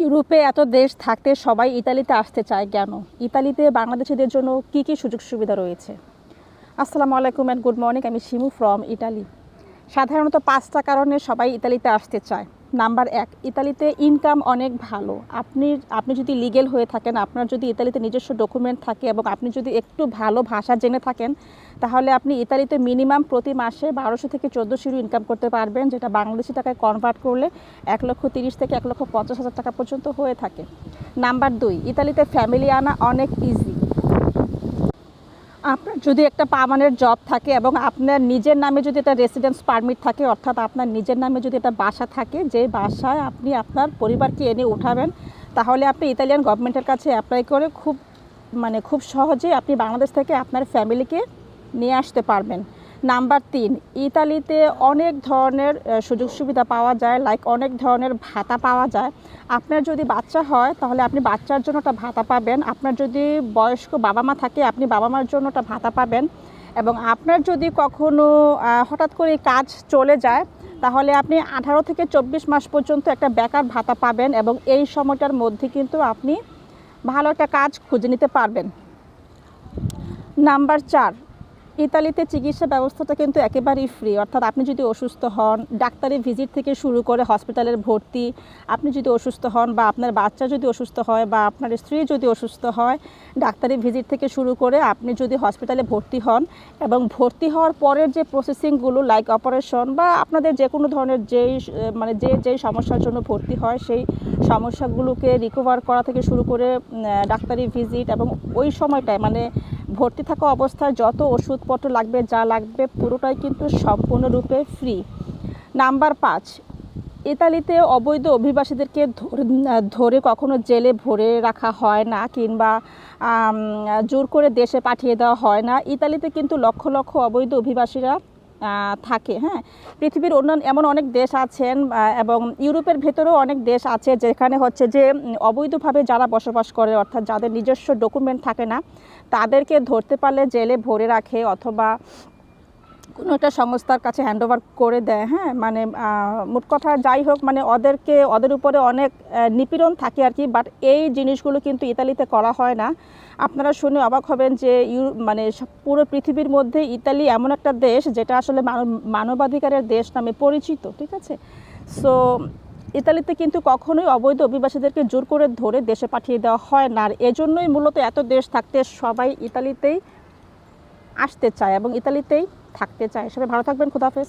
ইউরোপে এত দেশ থাকতে সবাই ইতালিতে আসতে চায় কেন? ইতালিতে বাংলাদেশিদের জন্য কি কি সুযোগ সুবিধা রয়েছে? আসসালামু আলাইকুম অ্যান্ড গুড মর্নিং আমি শিমু ফ্রম ইটালি সাধারণত পাঁচটা কারণে সবাই ইতালিতে আসতে চায়। নাম্বার এক, ইতালিতে ইনকাম অনেক ভালো। আপনি আপনি যদি লিগেল হয়ে থাকেন, আপনার যদি ইতালিতে নিজস্ব ডকুমেন্ট থাকে এবং আপনি যদি একটু ভালো ভাষা জেনে থাকেন, তাহলে আপনি ইতালিতে মিনিমাম প্রতি মাসে বারোশো থেকে চোদ্দোশো ইউরো ইনকাম করতে পারবেন, যেটা বাংলাদেশি টাকায় কনভার্ট করলে এক লক্ষ তিরিশ থেকে এক লক্ষ পঞ্চাশ হাজার টাকা পর্যন্ত হয়ে থাকে। নাম্বার দুই, ইতালিতে ফ্যামিলি আনা অনেক ইজি আপনার যদি একটা পার্মানেন্ট জব থাকে এবং আপনার নিজের নামে যদি একটা রেসিডেন্স পারমিট থাকে, অর্থাৎ আপনার নিজের নামে যদি একটা বাসা থাকে, যে বাসায় আপনি আপনার পরিবারকে এনে উঠাবেন, তাহলে আপনি ইতালিয়ান গভর্নমেন্টের কাছে অ্যাপ্লাই করে খুব মানে খুব সহজে আপনি বাংলাদেশ থেকে আপনার ফ্যামিলিকে নিয়ে আসতে পারবেন। নাম্বার তিন, ইতালিতে অনেক ধরনের সুযোগ সুবিধা পাওয়া যায় লাইক অনেক ধরনের ভাতা পাওয়া যায়। আপনার যদি বাচ্চা হয়, তাহলে আপনি বাচ্চার জন্য একটা ভাতা পাবেন। আপনার যদি বয়স্ক বাবা মা থাকে, আপনি বাবা মার জন্য একটা ভাতা পাবেন। এবং আপনার যদি কখনো হঠাৎ করে কাজ চলে যায়, তাহলে আপনি আঠারো থেকে চব্বিশ মাস পর্যন্ত একটা বেকার ভাতা পাবেন এবং এই সময়টার মধ্যে কিন্তু আপনি ভালো একটা কাজ খুঁজে নিতে পারবেন। নাম্বার চার ইতালিতে চিকিৎসা ব্যবস্থাটা কিন্তু একেবারেই ফ্রি অর্থাৎ আপনি যদি অসুস্থ হন ডাক্তারি ভিজিট থেকে শুরু করে হসপিটালের ভর্তি, আপনি যদি অসুস্থ হন বা আপনার বাচ্চা যদি অসুস্থ হয় বা আপনার স্ত্রী যদি অসুস্থ হয় ডাক্তারি ভিজিট থেকে শুরু করে আপনি যদি হসপিটালে ভর্তি হন এবং ভর্তি হওয়ার পরের যে প্রসেসিংগুলো লাইক অপারেশন বা আপনাদের যে কোনো ধরনের যেই মানে যে যেই সমস্যার জন্য ভর্তি হয়, সেই সমস্যাগুলোকে রিকভার করা থেকে শুরু করে ডাক্তারি ভিজিট এবং ওই সময়টায় মানে ভর্তি থাকা অবস্থায় যত ওষুধপত্র লাগবে, যা লাগবে, পুরোটাই কিন্তু সম্পূর্ণরূপে ফ্রি নাম্বার পাঁচ, ইতালিতে অবৈধ অভিবাসীদেরকে ধরে কখনো জেলে ভরে রাখা হয় না কিংবা জোর করে দেশে পাঠিয়ে দেওয়া হয় না। ইতালিতে কিন্তু লক্ষ লক্ষ অবৈধ অভিবাসীরা থাকে হ্যাঁ? পৃথিবীর অন্যান্য এমন অনেক দেশ আছেন এবং ইউরোপের ভেতরেও অনেক দেশ আছে যেখানে হচ্ছে যে অবৈধভাবে যারা বসবাস করে, অর্থাৎ যাদের নিজস্ব ডকুমেন্ট থাকে না, তাদেরকে ধরতে পারলে জেলে ভরে রাখে, অথবা কোনো একটা সংস্থার কাছে হ্যান্ড ওভার করে দেয় হ্যাঁ? মানে মোট কথা যাই হোক মানে ওদেরকে, ওদের উপরে অনেক নিপীড়ন থাকে আর কি বাট এই জিনিসগুলো কিন্তু ইতালিতে করা হয় না। আপনারা শুনে অবাক হবেন যে ইউ মানে পুরো পৃথিবীর মধ্যে ইতালি এমন একটা দেশ, যেটা আসলে মানব- মানবাধিকারের দেশ নামে পরিচিত, ঠিক আছে? সো ইতালিতে কিন্তু কখনোই অবৈধ অভিবাসীদেরকে জোর করে ধরে দেশে পাঠিয়ে দেওয়া হয় না, আর এজন্যই মূলত এত দেশ থাকতে সবাই ইতালিতেই আসতে চায় এবং ইতালিতেই থাকতে চায়। সবাই ভালো থাকবেন খুদাফেজ